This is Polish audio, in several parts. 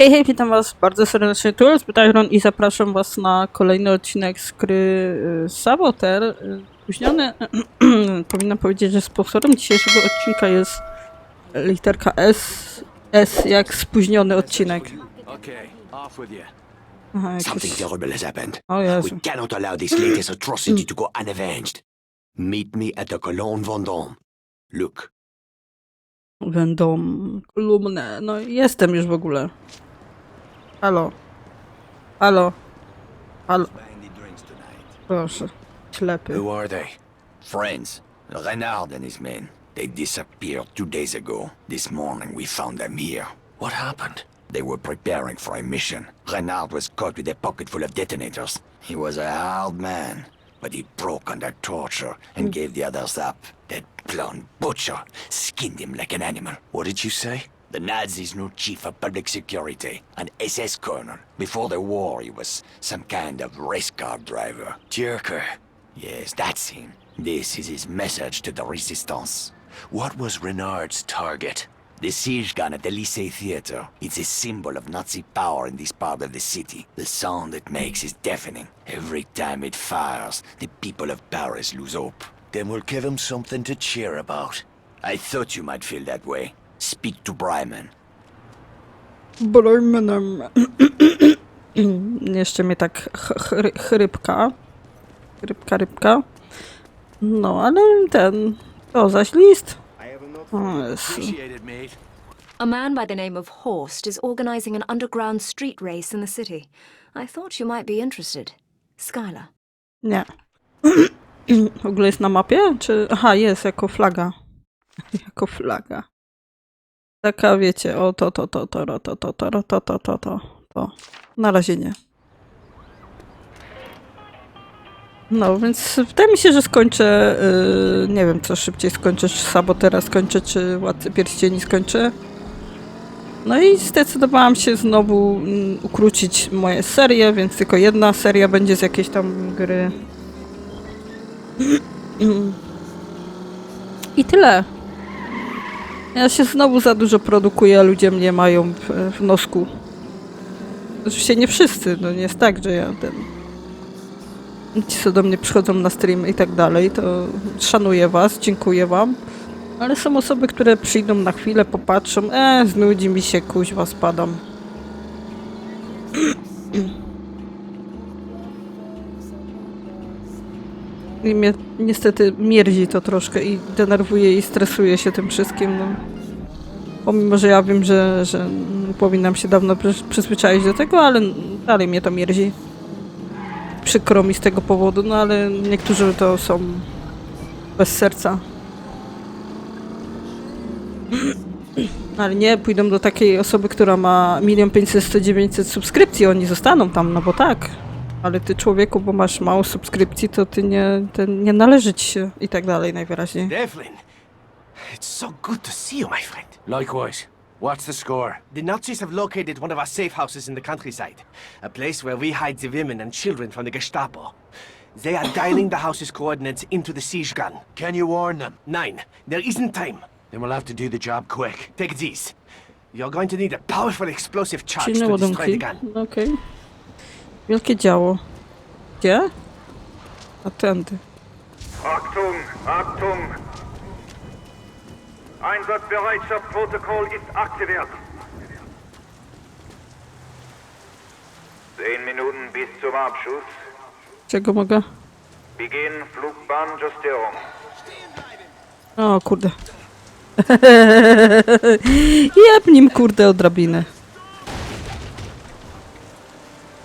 Hej, hej, witam was bardzo serdecznie, tu jest Bytajron i zapraszam was na kolejny odcinek z gry y, Saboter. Y, Spóźniony, powinnam powiedzieć, że sponsorem dzisiejszego odcinka jest literka S, S jak spóźniony odcinek. Aha, Something jakiś... terrible has happened. O Jezu. We cannot allow this latest atrocity to go unavenged. Meet me at the Cologne Vendôme. Look, Będą kolumny. No jestem już w ogóle. Halo. Halo. Halo. Proszę. Ślepy. who are they? Friends. Renard and his men. They disappeared two days ago. This morning we found them here. What happened? They were preparing for a mission. Renard was caught with a pocket full of detonators. He was a hard man, but he broke under torture and hmm. gave the others up. That blonde butcher skinned him like an animal. What did you say? The Nazis knew chief of public security, an SS colonel. Before the war, he was some kind of race car driver. Jerker. Yes, that's him. This is his message to the resistance. What was Renard's target? The siege gun at the Lycée Theatre. It's a symbol of Nazi power in this part of the city. The sound it makes is deafening. Every time it fires, the people of Paris lose hope. Then we'll give them something to cheer about. I thought you might feel that way. Speak to Bryman. Brojmenem. Jeszcze mnie tak ch- chry- chrypka. Chrypka, rybka. No, ale ten... To zaś list. O. A man by the name of Horst is organizing an underground street race in the city. I thought you might be interested. Skylar. Nie. W ogóle jest na mapie? Czy... Aha, jest jako flaga. jako flaga. Taka, wiecie, o to, to, to, to, to, to, to, to, to, to, to, to, to. Na razie nie. No, więc wydaje mi się, że skończę, yy, nie wiem co szybciej skończę, czy Sabotera skończę, czy Władcy Pierścieni skończę. No i zdecydowałam się znowu mm, ukrócić moje serie, więc tylko jedna seria będzie z jakiejś tam gry. I tyle. Ja się znowu za dużo produkuję, a ludzie mnie mają w, nosku. Oczywiście nie wszyscy, no nie jest tak, że ja ten... Ci, co do mnie przychodzą na stream i tak dalej, to szanuję was, dziękuję wam. Ale są osoby, które przyjdą na chwilę, popatrzą, e, znudzi mi się, kuźwa, spadam. I mnie niestety mierzi to troszkę i denerwuje i stresuje się tym wszystkim. No. Pomimo, że ja wiem, że, że powinnam się dawno przy- przyzwyczaić do tego, ale dalej mnie to mierzi. Przykro mi z tego powodu, no ale niektórzy to są bez serca. Ale nie, pójdą do takiej osoby, która ma 1 500 100 900 subskrypcji, oni zostaną tam, no bo tak. Ale ty człowieku, bo masz mało subskrypcji, to ty nie, ten, nie należy ci się i tak dalej najwyraźniej. Devlin, it's so good to see you, my friend. Likewise. What's the score? The Nazis have located one of our safe houses in the countryside, a place where we hide the women and children from the Gestapo. They are dialing the house's coordinates into the siege gun. Can you warn them? Nine. There isn't time. Then we'll have to do the job quick. Take these. You're going to need a powerful explosive charge to destroy the gun. No Okej. Wielkie działo. Gdzie? A tędy. Achtung, Achtung! Einsatzbereitschaftsprotokoll ist aktiviert. Zehn Minuten bis zum Abschuss. Czego mogę? Beginn Flugbahnjustierung. O kurde. Jeb nim kurde o drabinę.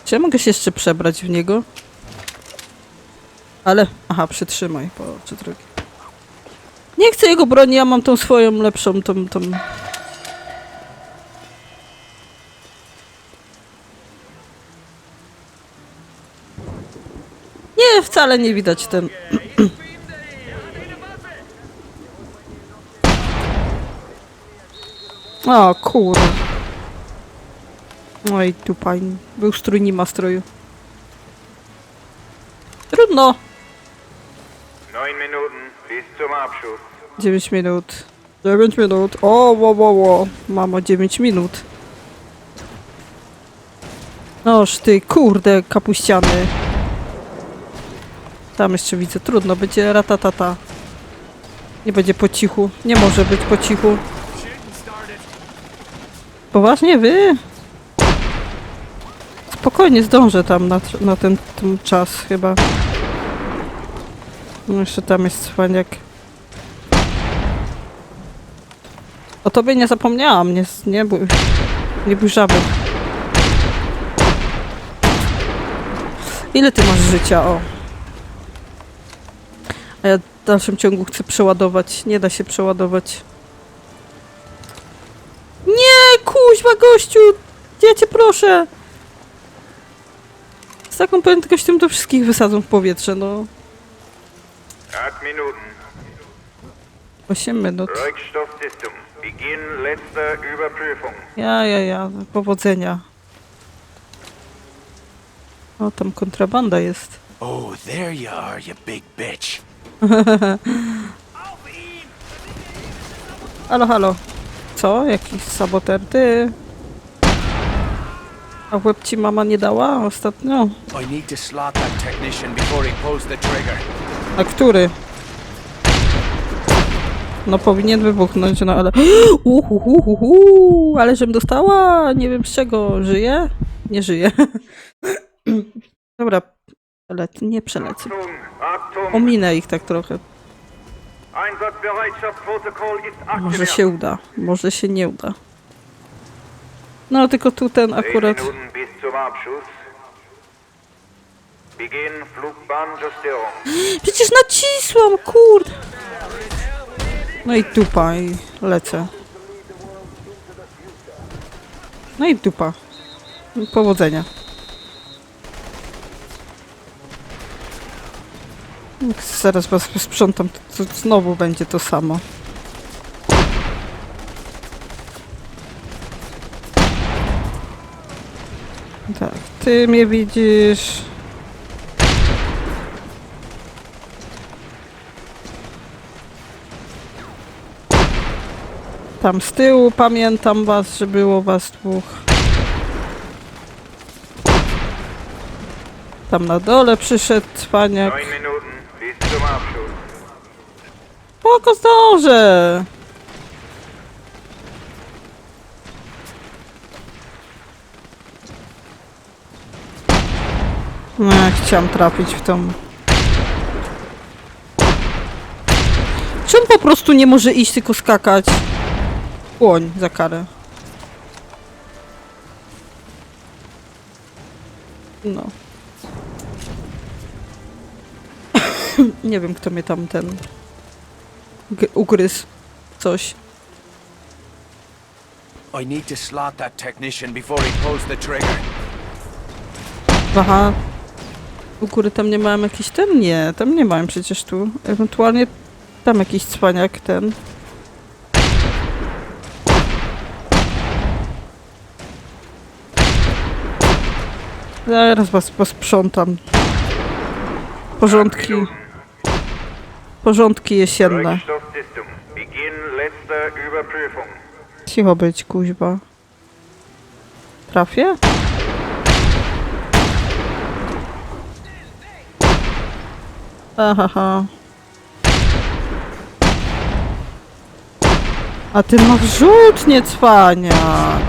Czy ja mogę się jeszcze przebrać w niego? Ale, aha, przytrzymaj, po czy drogi. Nie chcę jego broni, ja mam tą swoją lepszą, tą, tą... Nie, wcale nie widać ten... O kur... Oj, dupa, był strój, nie ma stroju. Trudno. Neun Minuten bis zum Abschuss. 9 minut. 9 minut. O, wo, wo, wo. Mamo, 9 minut. Noż ty, kurde, kapuściany. Tam jeszcze widzę, trudno, będzie ratatata. Nie będzie po cichu, nie może być po cichu. Poważnie, wy? Spokojnie zdążę tam na, na ten, ten czas chyba. No jeszcze tam jest cwaniak. O tobie nie zapomniałam, nie, nie bój. Nie bój żaby. Ile ty masz życia, o? A ja w dalszym ciągu chcę przeładować. Nie da się przeładować. Nie, kuźwa gościu! Ja cię proszę! Z taką prędkością to wszystkich wysadzą w powietrze, no. 8 Minuten. 8 minut. Rückstoffsystem. Beginn letzter Überprüfung. Ja, ja, ja. Powodzenia. O, tam kontrabanda jest. Oh, there you are, you big bitch. Halo, halo. Co? Jakiś saboter? Ty? A w łeb ci mama nie dała ostatnio? A który? No powinien wybuchnąć, no ale... Uhuhuhuhu, ale żem dostała, nie wiem z czego, żyje? Nie żyje. Dobra, przelecę, nie przelecę. Ominę ich tak trochę. Może się uda, może się nie uda. No tylko tu ten 10 akurat... Przecież nacisłam, kurde! No i dupa, i lecę. No i dupa. Powodzenia. Zaraz was sprzątam, to, to znowu będzie to samo. Tak, ty mnie widzisz. Tam z tyłu pamiętam was, że było was dwóch. Tam na dole przyszedł cwaniak. 9 Minuten bis zum Abschuss. Spoko zdążę! No, ja chciałam trafić w tą... Czy on po prostu nie może iść, tylko skakać? Łoń za karę. No. nie wiem, kto mnie tam ten ugryzł coś. I need to slot that technician before he pulls the trigger. Aha. U góry tam nie mam jakiś ten? Nie, tam nie mam przecież tu. Ewentualnie tam jakiś cwaniak ten. Zaraz was posprzątam. Porządki. Porządki jesienne. Cicho być, kuźba. Trafię? Ahaha. A ty masz rzut, nie cwaniak.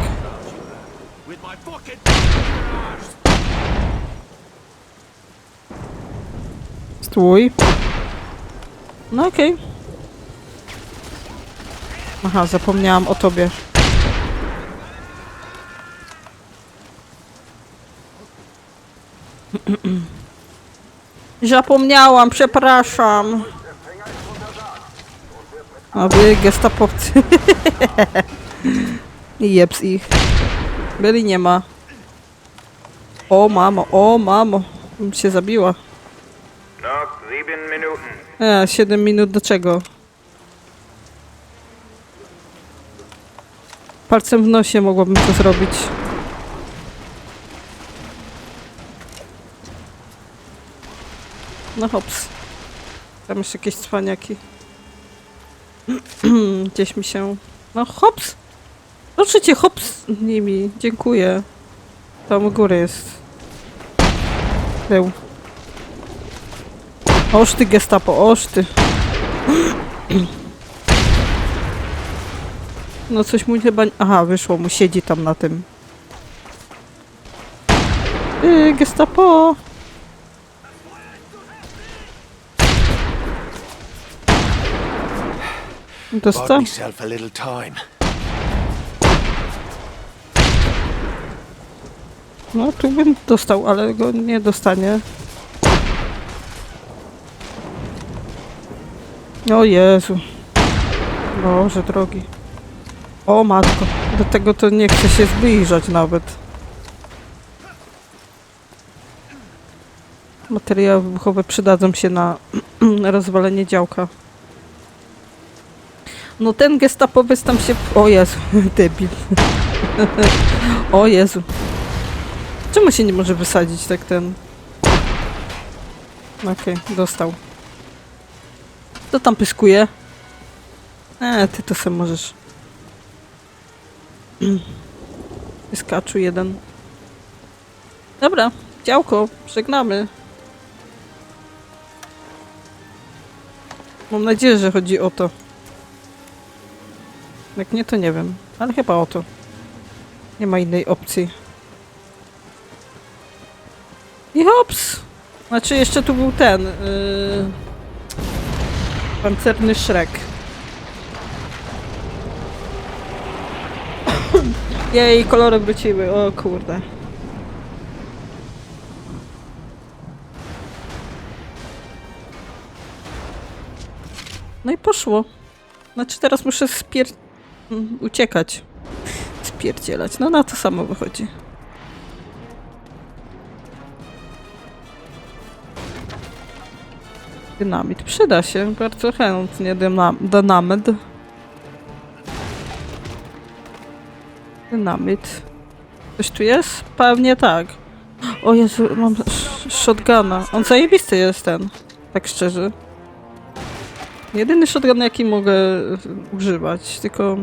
Stój. No okej. Aha, zapomniałam o tobie. Zapomniałam, przepraszam. A wy gestapowcy. Jeps ich. Byli nie ma. O mamo, o mamo. Bym się zabiła. Noch 7 Minuten. E, 7 minut do czego? Palcem w nosie mogłabym to zrobić. No hops. Tam jeszcze jakieś cwaniaki. Gdzieś mi się... No hops! Proszę cię, hops nimi. Dziękuję. Tam u góry jest. Był. Oż ty gestapo, oż ty. No coś mu chyba... Aha, wyszło mu, siedzi tam na tym. Yy, gestapo! Little time. No, tu bym dostał, ale go nie dostanie. O Jezu. Boże drogi. O matko. Do tego to nie chcę się zbliżać nawet. Materiały wybuchowe przydadzą się na rozwalenie działka. No ten gestapowiec tam się... O Jezu, debil. o Jezu. Czemu się nie może wysadzić tak ten... Okej, dostał. Kto tam pyskuje? E, ty to sam możesz. Pyskaczu jeden. Dobra, działko, żegnamy. Mam nadzieję, że chodzi o to. Jak nie, to nie wiem. Ale chyba o to. Nie ma innej opcji. I hops! Znaczy jeszcze tu był ten. Yy... Pancerny Szrek. Jej, kolory wróciły. O kurde. No i poszło. Znaczy teraz muszę spier... uciekać. Spierdzielać. No na to samo wychodzi. Dynamit. Przyda się. Bardzo chętnie dynam dynamit. Dynamit. Coś tu jest? Pewnie tak. O Jezu, mam sh- shotguna. On zajebisty jest ten. Tak szczerze. Jedyny shotgun jaki mogę używać, tylko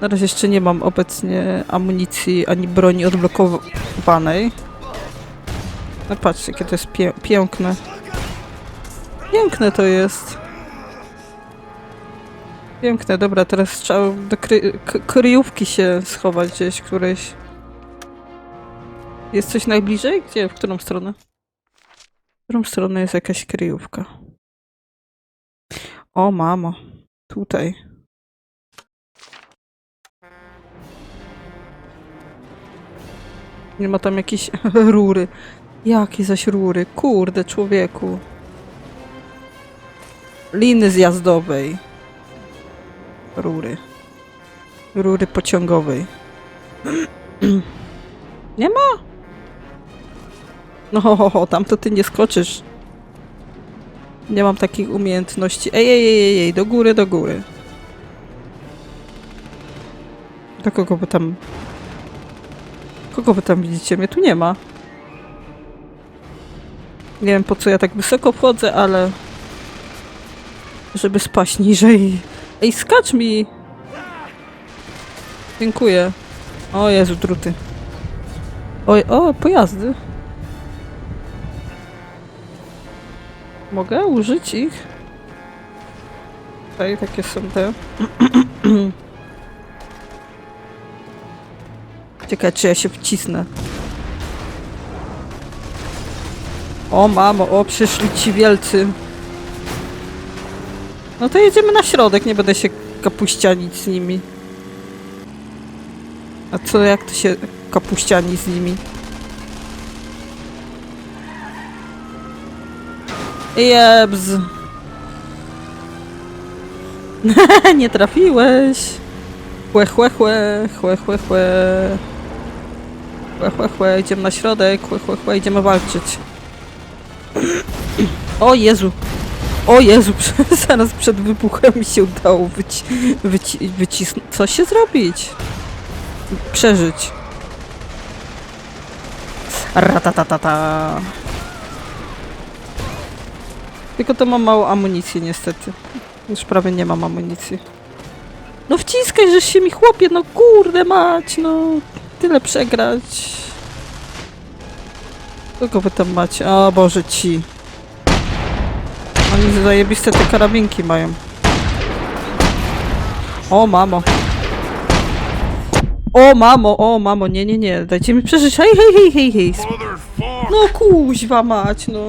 na razie jeszcze nie mam obecnie amunicji ani broni odblokowanej. No patrzcie, jakie to jest piękne. Piękne to jest. Piękne, dobra, teraz trzeba do kry kryjówki się schować gdzieś, którejś. Jest coś najbliżej? Gdzie? W którą stronę? W którą stronę jest jakaś kryjówka? O, mamo. Tutaj. Nie ma tam jakiejś rury. Jakie zaś rury? Kurde, człowieku. Liny zjazdowej. Rury. Rury pociągowej. Nie ma? No, ho, ho, ho, tam to ty nie skoczysz. Nie mam takich umiejętności. Ej, ej, ej, ej, ej, do góry, do góry. Do kogo by tam... Kogo wy tam widzicie? Mnie tu nie ma. Nie wiem po co ja tak wysoko wchodzę, ale... Żeby spaść niżej. Ej, skacz mi! Dziękuję. O Jezu, druty. Oj, o, pojazdy. Mogę użyć ich? Tutaj takie są te. Ciekawe, czy ja się wcisnę. O mamo, o przyszli ci wielcy. No to jedziemy na środek, nie będę się kapuścianić z nimi. A co, jak to się kapuściani z nimi? Jebz. nie trafiłeś. Chłe, chłe, chłe, chłe, chłe, chłe. Chłe, chłe, chłe, idziemy na środek, chłe, chłe, chłe, idziemy walczyć. O Jezu. O Jezu, zaraz przed wybuchem mi się udało wyci wyci wycisnąć. Co się zrobić? Przeżyć. Ratatatata. Tylko to mam mało amunicji niestety. Już prawie nie mam amunicji. No wciskaj, że się mi chłopie, no kurde mać, no. Tyle przegrać. Kogo wy tam macie? O Boże, ci. Oni zajebiste te karabinki mają. O, mamo. O, mamo, o, mamo, nie, nie, nie. Dajcie mi przeżyć. Hej, hej, hej, hej, hej. No kuźwa mać, no.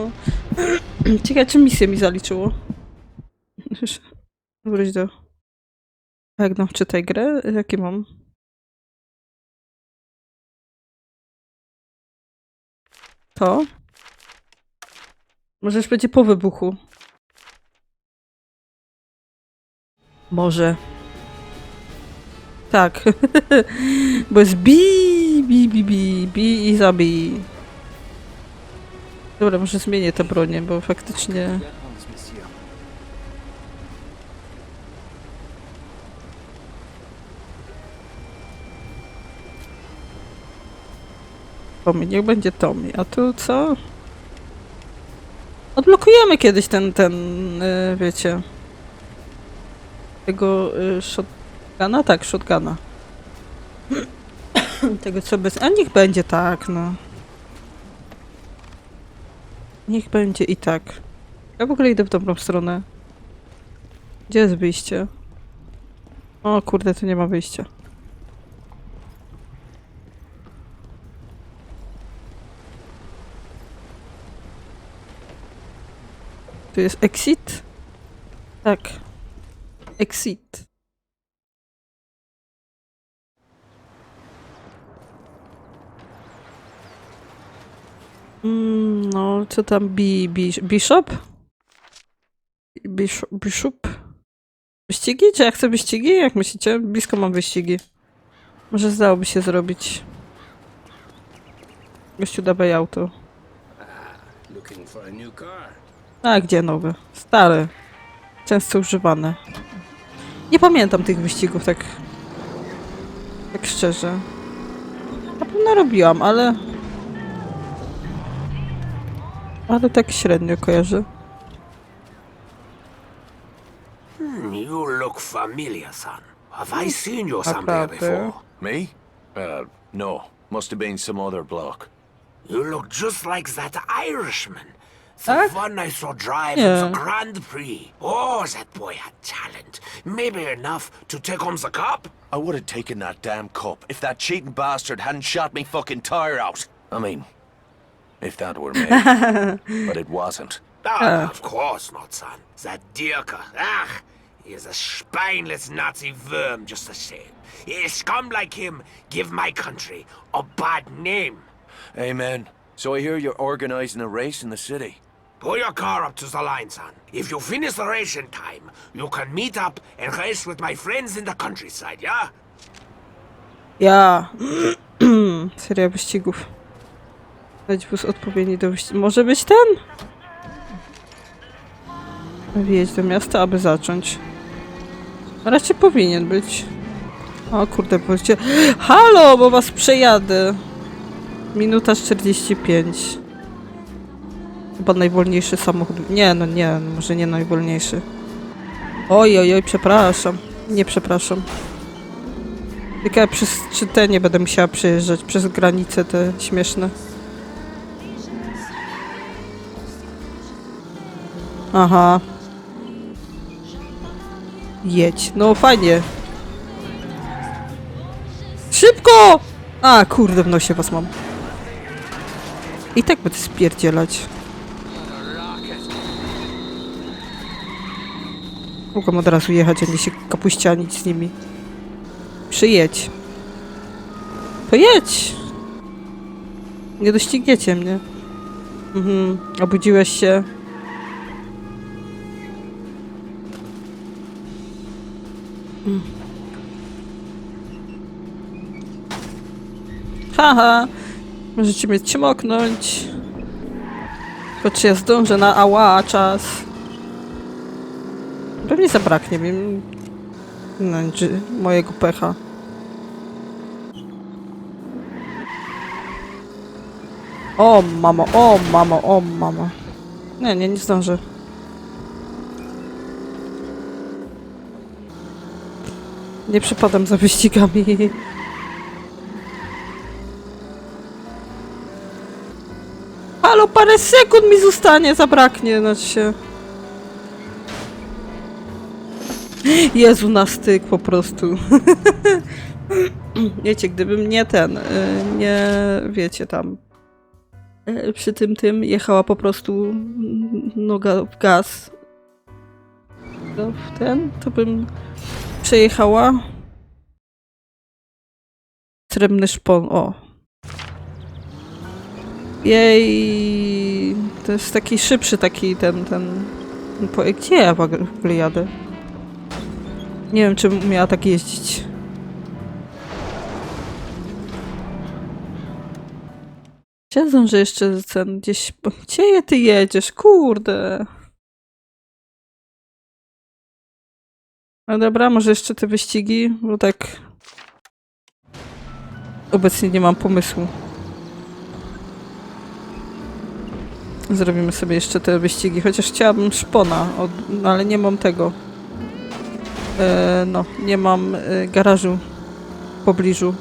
Ciekawe, czy misję mi zaliczyło. Wróć do... Jak nam czytaj grę? Jakie mam? To? Może już będzie po wybuchu. Może. Tak. Bo jest bi, bi, bi, bi, bi i zabij. Dobra, może zmienię tę bronię, bo faktycznie... Tommy, niech będzie Tommy. A tu co? Odblokujemy kiedyś ten, ten, y, wiecie... Tego y, shotguna? Tak, shotguna. Tego co bez... A niech będzie tak, no. Niech będzie i tak. Ja w ogóle idę w dobrą stronę. Gdzie jest wyjście? O kurde, tu nie ma wyjścia. Tu jest exit? Tak. Exit. Mm, no, co tam? Bi, bi, bishop? Bisz, bishop? Wyścigi? Czy ja chcę wyścigi? Jak myślicie? Blisko mam wyścigi. Może zdałoby się zrobić. Gościu, dawaj auto. A gdzie nowe? Stare. Często używane. Nie pamiętam tych wyścigów tak. Tak szczerze. Na pewno robiłam, ale. Ale tak średnio kojarzę. Hmm, you look familiar, son. Have I seen you somewhere Naprawdę? before? Me? Uh, no. Must have been some other bloke. You look just like that Irishman. The Tak? one I saw driving Yeah. the Grand Prix. Oh, that boy had talent. Maybe enough to take home the cup. I would have taken that damn cup if that cheating bastard hadn't shot me fucking tire out. I mean, if that were me. but it wasn't. Ah, of course not, son. That Dirker, ah, he is a spineless Nazi worm just the same. A scum like him give my country a bad name. Amen. So I hear you're organizing a race in the city. Pull your car up to the line, son. If you finish the race in time, you can meet up and race with my friends in the countryside, yeah? Ja. Seria wyścigów. Dać wóz odpowiedni do wyścigu. Może być ten? Wjeźdź do miasta, aby zacząć. Raczej powinien być. O kurde, powiedzcie. Halo, bo was przejadę. Minuta 45. Chyba najwolniejszy samochód. Nie, no nie, może nie najwolniejszy. Oj, oj, oj, przepraszam. Nie przepraszam. Tylko ja przez czy te nie będę musiała przejeżdżać przez granice te śmieszne. Aha. Jedź. No fajnie. Szybko! A, kurde, w nosie was mam. I tak będę spierdzielać. Mogłem od razu jechać, a nie się kapuścianić z nimi. Przyjedź. To jedź! Nie dościgniecie mnie. Mhm. Obudziłeś się. Haha! Możecie mnie cmoknąć. Tylko czy ja zdążę na ała czas? Pewnie zabraknie mi no, mojego pecha. O mamo, o mamo, o mamo. Nie, nie, nie zdążę. Nie przypadam za wyścigami. parę sekund mi zostanie, zabraknie, znaczy się. Jezu, na styk po prostu. Wiecie, gdybym nie ten, y, nie, wiecie, tam y, przy tym tym jechała po prostu noga w gaz no, w ten, to bym przejechała srebrny szpon, o. Jej, to jest taki szybszy taki ten, ten, gdzie ja w ogóle jadę? Nie wiem, czy miała tak jeździć. Siedzą, że jeszcze ten gdzieś... Gdzie ty jedziesz? Kurde. No dobra, może jeszcze te wyścigi, bo tak... Obecnie nie mam pomysłu. Zrobimy sobie jeszcze te wyścigi, chociaż chciałabym szpona, od... no ale nie mam tego. E, no, nie mam e, garażu w pobliżu.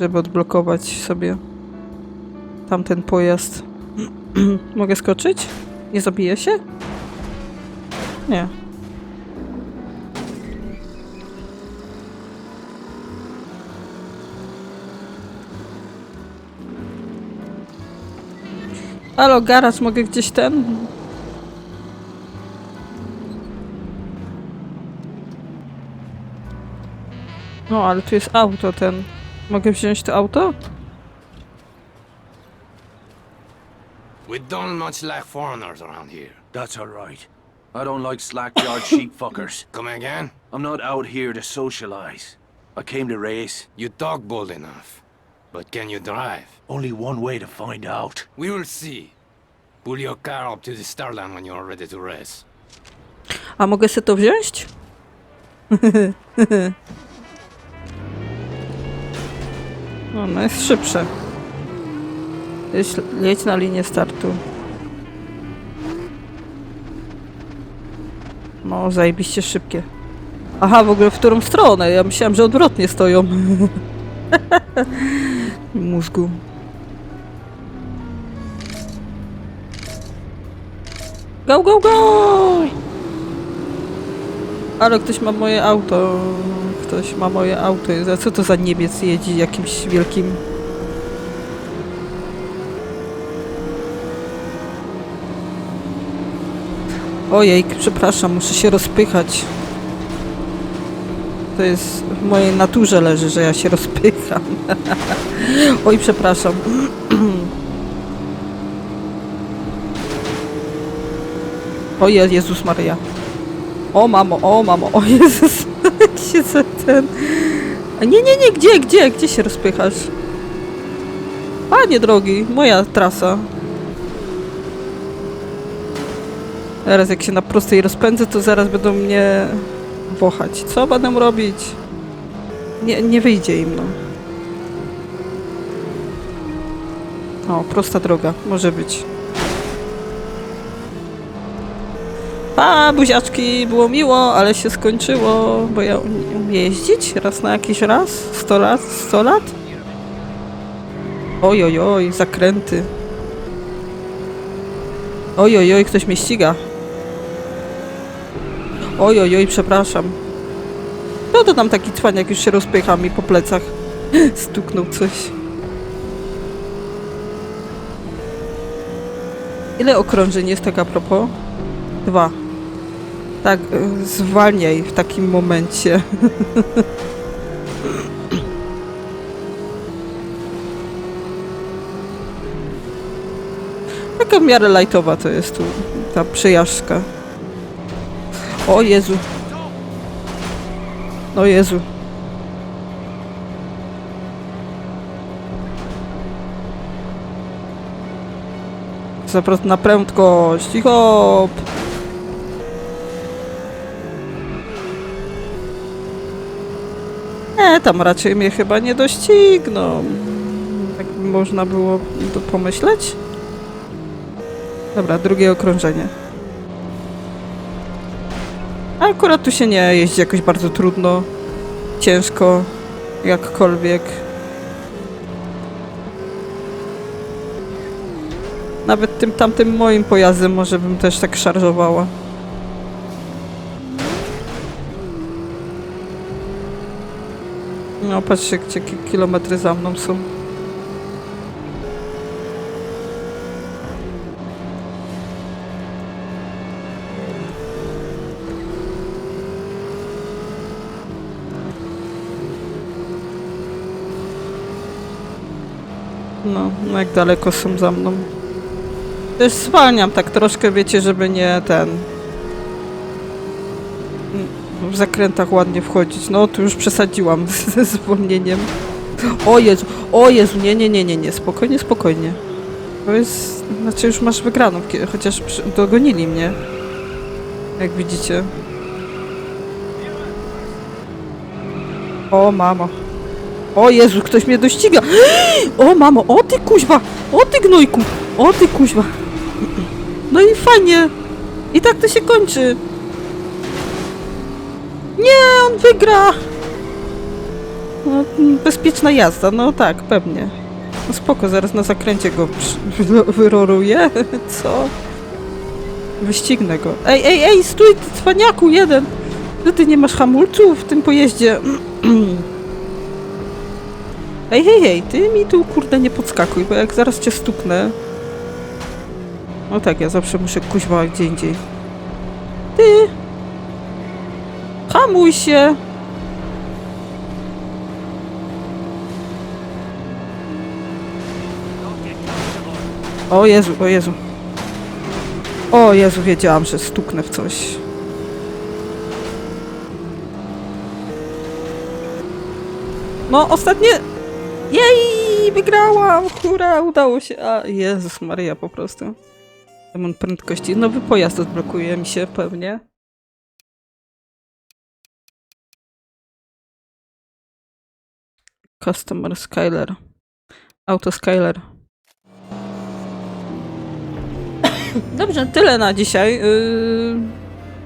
Żeby odblokować sobie tamten pojazd. Mogę skoczyć? Nie zabiję się? Nie. Halo, garaż, mogę gdzieś ten? No, ale tu jest auto ten. Mogę wziąć to auto? We don't much like foreigners around here. That's alright. I don't like slack-jawed sheep fuckers. Come again? I'm not out here to socialize. I came to race. You talk bold enough. But can you drive? Only one way to find out. We will see. Pull your car up to the Starland when you're ready to race. A mogę sobie to wziąć? No, no jest szybsze. Jedź, jedź na linię startu. No, zajebiście szybkie. Aha, w ogóle w którą stronę? Ja myślałam, że odwrotnie stoją. Mózgu. Go, go, go! Ale ktoś ma moje auto. Ktoś ma moje auto. Co to za Niemiec jeździ jakimś wielkim... Ojej, przepraszam, muszę się rozpychać. To jest w mojej naturze leży, że ja się rozpycham. Oj, przepraszam. O Je- Jezus Maria. O mamo, o mamo, o Jezus. Się za ten... Nie, nie, nie, gdzie, gdzie, gdzie się rozpychasz? Panie drogi, moja trasa. Teraz jak się na prostej rozpędzę, to zaraz będą mnie wochać. Co będę robić? Nie, nie wyjdzie im, no. O, prosta droga, może być. Pa, buziaczki, było miło, ale się skończyło, bo ja umiem jeździć raz na jakiś raz, 100 lat, 100 lat. Oj, oj, oj, zakręty. Oj, oj, oj, ktoś mnie ściga. Oj, oj, oj, przepraszam. No to tam taki cwaniak już się rozpycha mi po plecach. Stuknął coś. Ile okrążeń jest tak a propos? Dwa. Tak, y, zwalniaj w takim momencie. Taka w miarę lajtowa to jest tu ta przejażdżka. O Jezu. O Jezu. Zaprat na prędkość i hop. Nie, tam raczej mnie chyba nie dościgną. Tak można było to pomyśleć. Dobra, drugie okrążenie. A Akurat tu się nie jeździ jakoś bardzo trudno, ciężko, jakkolwiek. Nawet tym tamtym moim pojazdem może bym też tak szarżowała. No, patrzcie, gdzie ki- kilometry za mną są. No, jak daleko są za mną. Też zwalniam tak troszkę, wiecie, żeby nie ten... Mm, W zakrętach ładnie wchodzić. No, tu już przesadziłam ze zwolnieniem. O Jezu, o Jezu, nie, nie, nie, nie, nie, spokojnie, spokojnie. To jest, znaczy już masz wygraną, chociaż dogonili mnie. Jak widzicie. O, mamo. O Jezu, ktoś mnie dościga. O mamo, o ty kuźwa, o ty gnojku, o ty kuźwa. No i fajnie. I tak to się kończy. Nie, on wygra. No, bezpieczna jazda, no tak, pewnie. No spoko, zaraz na zakręcie go wyroruję. Co? Wyścignę go. Ej, ej, ej, stój, cwaniaku, jeden. No ty nie masz hamulców w tym pojeździe. Ej, hej, hej, ty mi tu kurde nie podskakuj, bo jak zaraz cię stuknę. No tak, ja zawsze muszę kuźwa gdzie indziej. Ty! Hamuj się! O Jezu, o Jezu. O Jezu, wiedziałam, że stuknę w coś. No, ostatnie jej, wygrałam! Hurra, udało się. A, Jezus Maria, po prostu. Demon prędkości. Nowy pojazd odblokuje mi się pewnie. Customer Skyler. Auto Skyler. Dobrze, tyle na dzisiaj. Yy...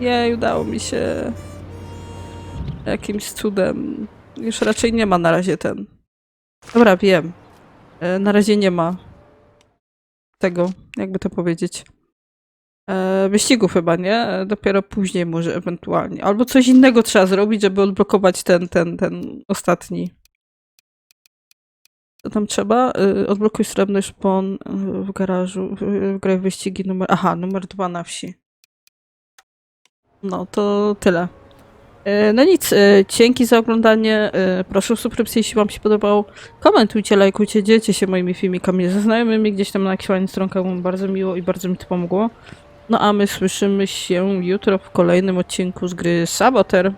Jej, udało mi się. Jakimś cudem. Już raczej nie ma na razie ten. Dobra, wiem. E, Na razie nie ma tego, jakby to powiedzieć. E, wyścigu chyba, nie? E, Dopiero później może ewentualnie. Albo coś innego trzeba zrobić, żeby odblokować ten, ten, ten ostatni. Co tam trzeba? Odblokuj srebrny szpon w garażu. Wgraj wyścigi numer... Aha, numer dwa na wsi. No, to tyle. E, No nic, e, dzięki za oglądanie. e, Proszę o subskrypcję, jeśli Wam się podobał. Komentujcie, lajkujcie, dzielcie się moimi filmikami ze znajomymi gdzieś tam na bo mi bardzo miło i bardzo mi to pomogło. No a my słyszymy się jutro w kolejnym odcinku z gry Saboter.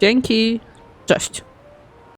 Dzięki, cześć.